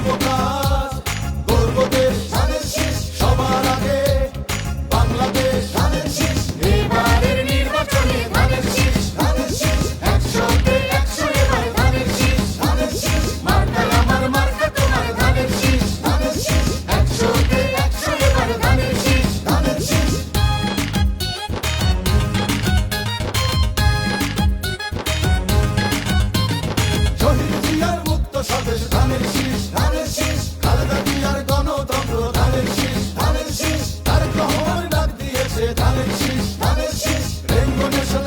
我们。স্বদেশ ধানের শীষ ধানের শীষ। খালেদা ডাক দিয়েছে ধানের শীষ ধানের শীষ। রেঙ্গো নেশন